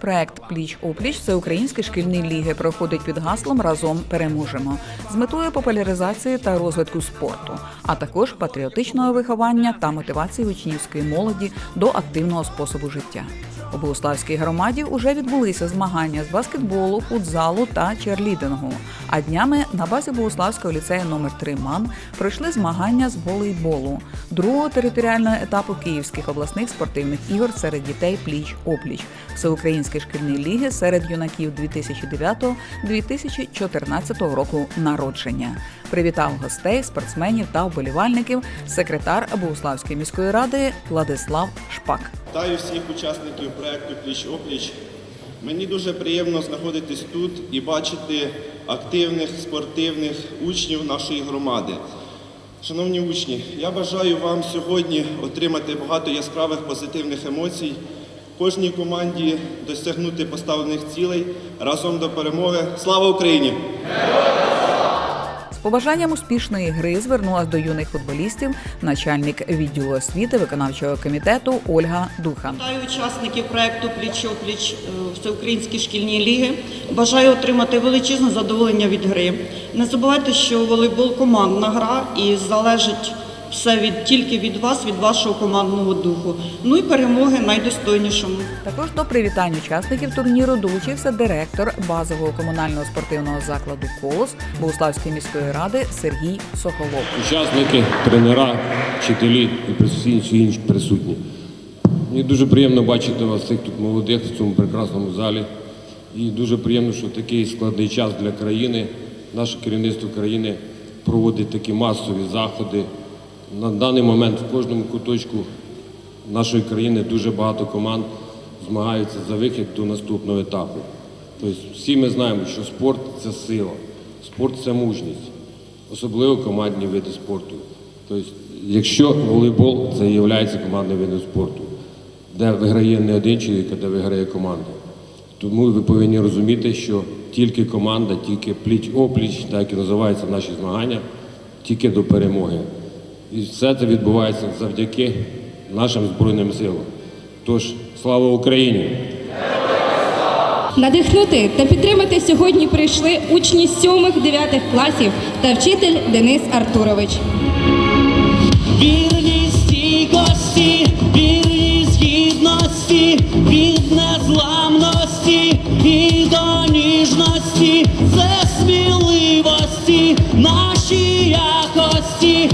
Проект Пліч опліч всеукраїнської шкільні ліги проходить під гаслом Разом переможемо з метою популяризації та розвитку спорту, а також патріотичного виховання та мотивації учнівської молоді до активного способу життя. У Богуславській громаді уже відбулися змагання з баскетболу, футзалу та черлідингу. А днями на базі Богуславського ліцею номер 3 МАН пройшли змагання з волейболу, другого територіального етапу Київських обласних спортивних ігор серед дітей пліч опліч Всеукраїнської шкільної ліги серед юнаків 2009-2014 року народження. Привітав гостей, спортсменів та вболівальників секретар Богуславської міської ради Владислав Шпак. Вітаю всіх учасників проекту Пліч опліч. Мені дуже приємно знаходитись тут і бачити активних спортивних учнів нашої громади. Шановні учні, я бажаю вам сьогодні отримати багато яскравих позитивних емоцій, кожній команді досягнути поставлених цілей разом до перемоги. Слава Україні! Побажанням успішної гри звернулась до юних футболістів начальник відділу освіти виконавчого комітету Ольга Духан. Вітаю учасників проекту Пліч опліч Всеукраїнські шкільні ліги. Бажаю отримати величезне задоволення від гри. Не забувайте, що волейбол командна гра і залежить все від тільки від вас, від вашого командного духу. Ну і перемоги найдостойнішому. Також до привітань учасників турніру долучився директор базового комунального спортивного закладу Колос Богуславської міської ради Сергій Соколов. Учасники, тренера, вчителі і всі інші присутні. Мені дуже приємно бачити вас всіх тут молодих в цьому прекрасному залі. І дуже приємно, що такий складний час для країни наше керівництво країни проводить такі масові заходи. На даний момент в кожному куточку нашої країни дуже багато команд змагаються за вихід до наступного етапу. Тобто всі ми знаємо, що спорт це сила, спорт це мужність особливо командні види спорту. Тобто, якщо волейбол це є командним видом спорту, де виграє не один чоловік, а де виграє команда. Тому ви повинні розуміти, що тільки команда, тільки пліч-опліч, так і називаються наші змагання, тільки до перемоги. І все це відбувається завдяки нашим Збройним силам. Тож, слава Україні! Надихнути та підтримати сьогодні прийшли учні 7-9 класів та вчитель Денис Артурович. Вірність стійкості, вірність гідності, від незламності і до ніжності, це сміливості, наші якості,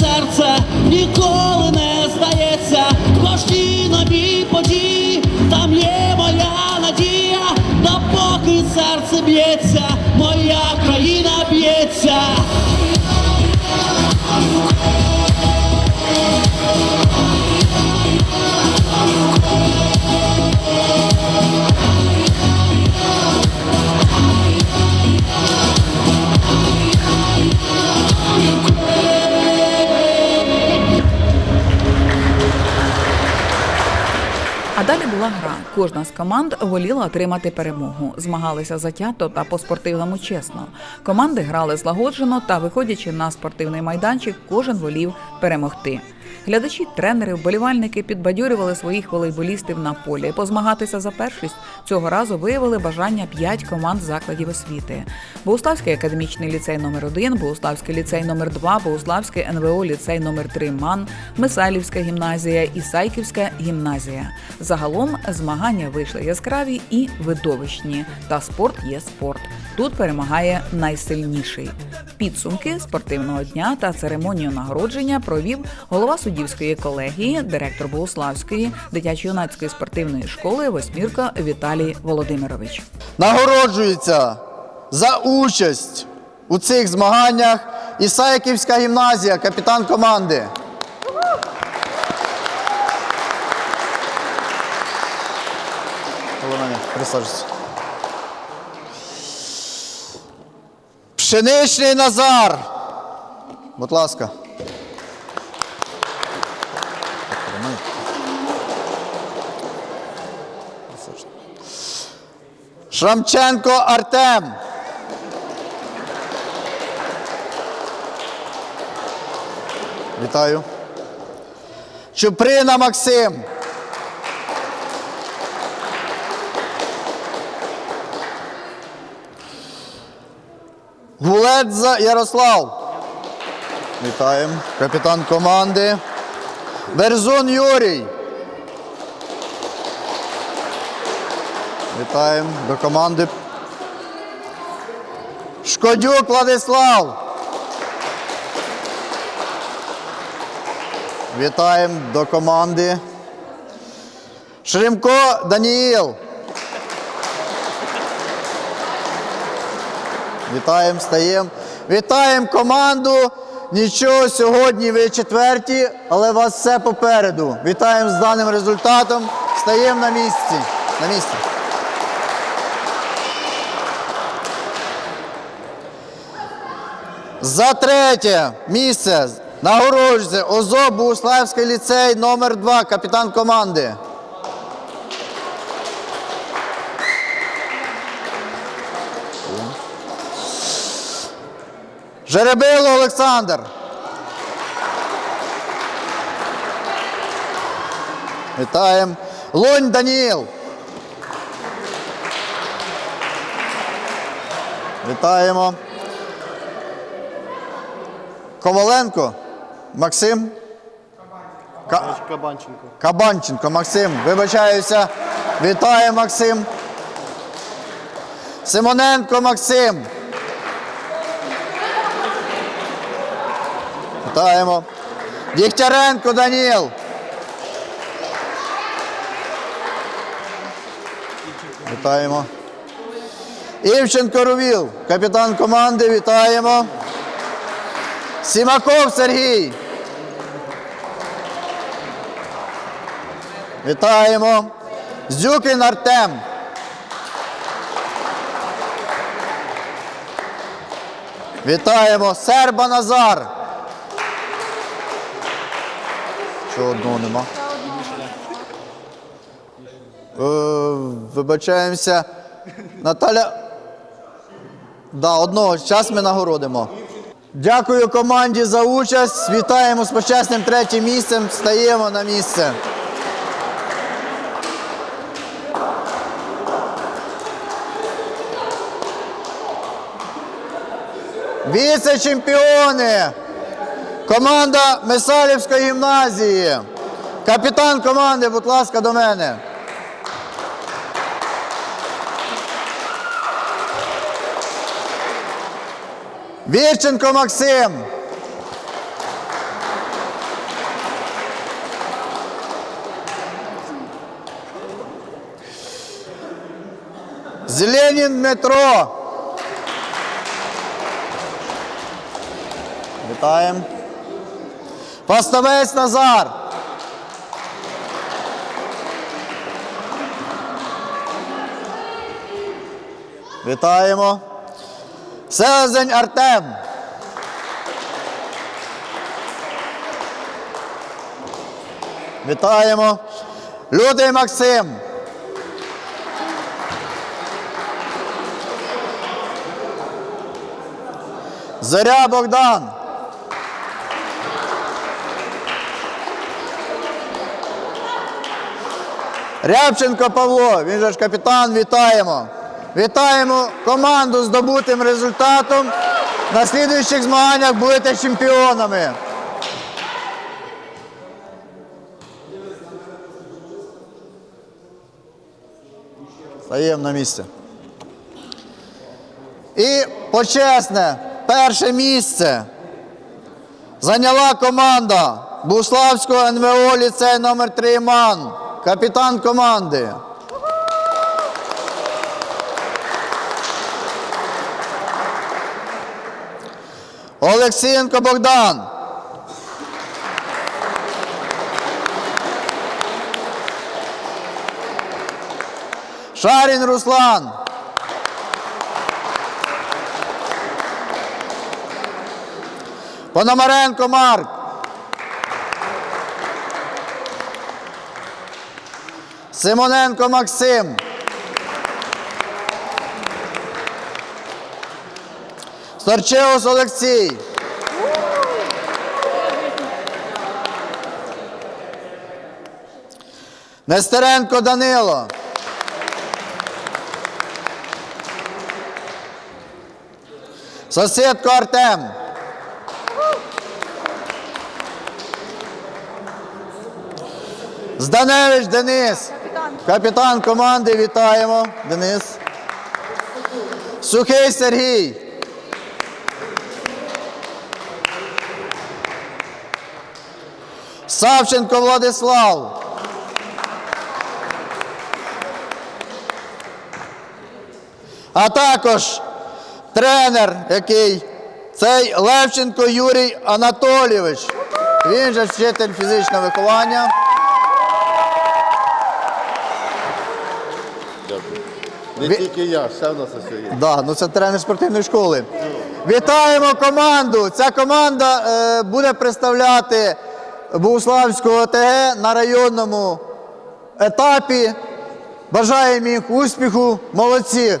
серце ніколи не здається, кожній новій події, там є моя надія, допоки серце б'ється, моя країна б'ється. Кожна з команд воліла отримати перемогу. Змагалися затято та по-спортивному чесно. Команди грали злагоджено та, виходячи на спортивний майданчик, кожен волів перемогти. Глядачі, тренери, вболівальники підбадьорювали своїх волейболістів на полі. Позмагатися за першість цього разу виявили бажання п'ять команд закладів освіти: Богуславський академічний ліцей номер 1 Богуславський ліцей номер 2 Богуславський НВО ліцей номер 3 МАН, Мисайлівська гімназія і Сайківська гімназія. Загалом змагання вийшли яскраві і видовищні. Та спорт є спорт. Тут перемагає найсильніший. Підсумки спортивного дня та церемонію нагородження провів голова суддівської колегії, директор Богуславської дитячо-юнацької спортивної школи Восьмірка Віталій Володимирович. Нагороджується за участь у цих змаганнях Ісаяківська гімназія, капітан команди. Присаджуйся. Пшеничний Назар. Будь ласка. Шрамченко Артем. Вітаю. Чуприна Максим. Гуледза Ярослав. Вітаємо. Капітан команди. Берзун Юрій. Вітаємо до команди. Шкодюк Владислав. Вітаємо до команди. Шримко Даніїл. Вітаємо, стаємо. Вітаємо команду. Нічого сьогодні ви четверті, але вас все попереду. Вітаємо з даним результатом. Стаємо на місці. На місці. За третє місце нагороджується ОЗО Богуславський ліцей номер 2 капітан команди. Жеребило Олександр. Вітаємо. Лунь Даніїл. Вітаємо. Коваленко Максим. Ка- Кабанченко. Кабанченко Максим. Вибачаюся. Вітаю, Максим. Симоненко Максим. Вітаємо. Дігтяренко Даніл. Вітаємо. Івченко Рувіл, капітан команди, вітаємо. Сімаков Сергій. Вітаємо. Зюкін Артем. Вітаємо. Серба Назар. Чого одного нема? Е, вибачаємося. Наталя. Да, одного. Зараз ми нагородимо. Дякую команді за участь. Вітаємо з почесним третім місцем. Стаємо на місце. Віце-чемпіони. Команда Месалівської гімназії. Капітан команди, будь ласка, до мене. Вірченко Максим. Зеленін Дмитро. Вітаємо. Поставець Назар. Вітаємо. Селезень Артем. Вітаємо. Лютий Максим. Зоря Богдан. Рябченко Павло, він же ж капітан, вітаємо. Вітаємо команду з здобутим результатом. На слідуючих змаганнях будете чемпіонами. Стаємо на місце. І почесне перше місце зайняла команда Буславського НВО ліцей номер 3 МАН. Капітан команди. Олексієнко Богдан. Шарін Руслан. Пономаренко Марк. Симоненко Максим. Сторчеус Олексій. Нестеренко Данило. Сосідко Артем. Зданевич Денис. Капітан команди, вітаємо. Денис. Сухий Сергій. Савченко Владислав. А також тренер, який цей Левченко Юрій Анатолійович. Він же вчитель фізичного виховання. Не тільки я, все в нас все є. Да, ну це тренер спортивної школи. Вітаємо команду. Ця команда е, буде представляти Богуславську ОТГ на районному етапі. Бажаємо їх успіху, молодці!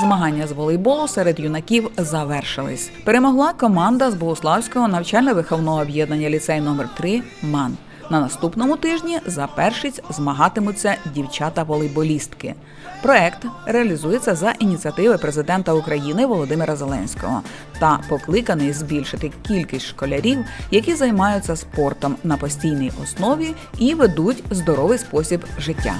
Змагання з волейболу серед юнаків завершились. Перемогла команда з Богославського навчально-виховного об'єднання ліцей номер 3 МАН. На наступному тижні за першість змагатимуться дівчата-волейболістки. Проект реалізується за ініціативи президента України Володимира Зеленського та покликаний збільшити кількість школярів, які займаються спортом на постійній основі і ведуть здоровий спосіб життя.